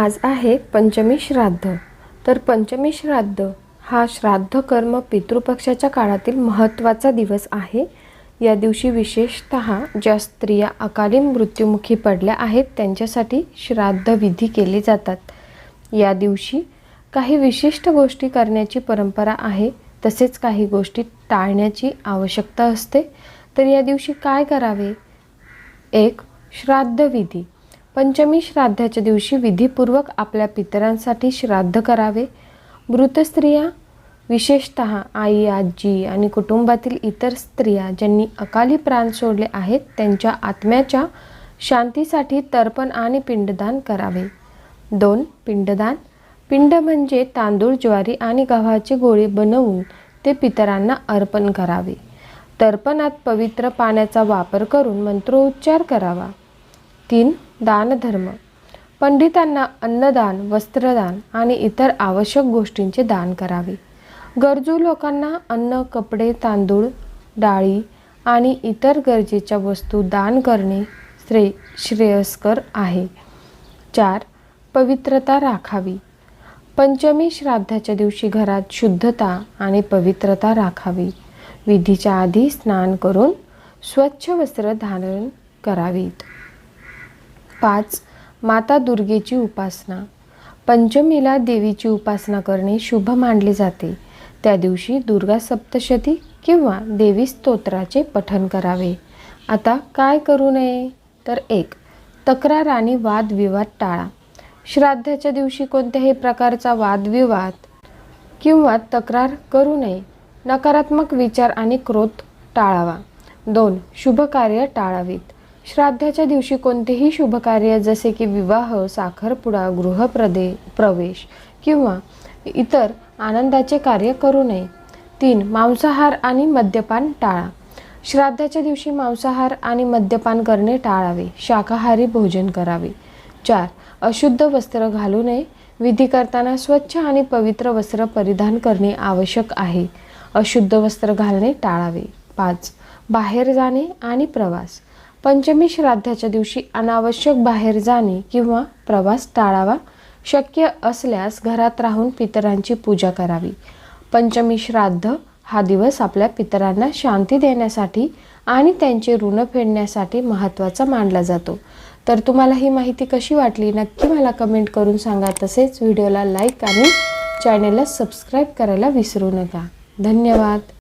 आज आहे पंचमी श्राद्ध. तर पंचमी श्राद्ध हा श्राद्ध कर्म पितृपक्षाच्या काळातील महत्त्वाचा दिवस आहे. या दिवशी विशेषत ज्या स्त्रिया अकाली मृत्युमुखी पडल्या आहेत त्यांच्यासाठी श्राद्ध विधी केले जातात. या दिवशी काही विशिष्ट गोष्टी करण्याची परंपरा आहे. तसेच काही गोष्टी टाळण्याची आवश्यकता असते. तर या दिवशी काय करावे? एक श्राद्ध विधी. पंचमी श्राद्धाच्या दिवशी विधीपूर्वक आपल्या पितरांसाठी श्राद्ध करावे. मृत स्त्रिया विशेषत आई आजी आणि कुटुंबातील इतर स्त्रिया ज्यांनी अकाली प्राण सोडले आहेत त्यांच्या आत्म्याच्या शांतीसाठी तर्पण आणि पिंडदान करावे. दोन पिंडदान. पिंड म्हणजे तांदूळ ज्वारी आणि गव्हाची गोळी बनवून ते पितरांना अर्पण करावे. तर्पणात पवित्र पाण्याचा वापर करून मंत्रोच्चार करावा. तीन दानधर्म. पंडितांना अन्नदान वस्त्रदान आणि इतर आवश्यक गोष्टींचे दान करावे. गरजू लोकांना अन्न कपडे तांदूळ डाळी आणि इतर गरजेच्या वस्तू दान करणे श्रे श्रेयस्कर आहे. चार पवित्रता राखावी. पंचमी श्राद्धाच्या दिवशी घरात शुद्धता आणि पवित्रता राखावी. विधीच्या आधी स्नान करून स्वच्छ वस्त्र धारण करावीत. पाच माता दुर्गेची उपासना. पंचमीला देवीची उपासना करणे शुभ मानले जाते. त्या दिवशी दुर्गा सप्तशती किंवा देवी स्तोत्राचे पठन करावे. आता काय करू नये? तर एक तक्रार आणि वादविवाद टाळा. श्राद्धाच्या दिवशी कोणत्याही प्रकारचा वादविवाद किंवा तक्रार करू नये. नकारात्मक विचार आणि क्रोध टाळावा. दोन शुभ कार्य टाळावीत. श्राद्धाच्या दिवशी कोणतेही शुभ कार्य जसे की विवाह साखरपुडा गृहप्रदे प्रवेश किंवा इतर आनंदाचे कार्य करू नये. तीन मांसाहार आणि मद्यपान टाळा. श्राद्धाच्या दिवशी मांसाहार आणि मद्यपान करणे टाळावे. शाकाहारी भोजन करावे. चार अशुद्ध वस्त्र घालू नये. विधी करताना स्वच्छ आणि पवित्र वस्त्र परिधान करणे आवश्यक आहे. अशुद्ध वस्त्र घालणे टाळावे. पाच बाहेर जाणे आणि प्रवास. पंचमी श्राद्धाच्या दिवशी अनावश्यक बाहेर जाणे किंवा प्रवास टाळावा शक्य असल्यास घरात राहून पितरांची पूजा करावी. पंचमी श्राद्ध हा दिवस आपल्या पितरांना शांती देण्यासाठी आणि त्यांचे ऋण फेडण्यासाठी महत्त्वाचा मानला जातो. तर तुम्हाला ही माहिती कशी वाटली नक्की मला कमेंट करून सांगा. तसेच व्हिडिओला लाईक आणि चॅनेलला सबस्क्राईब करायला विसरू नका. धन्यवाद.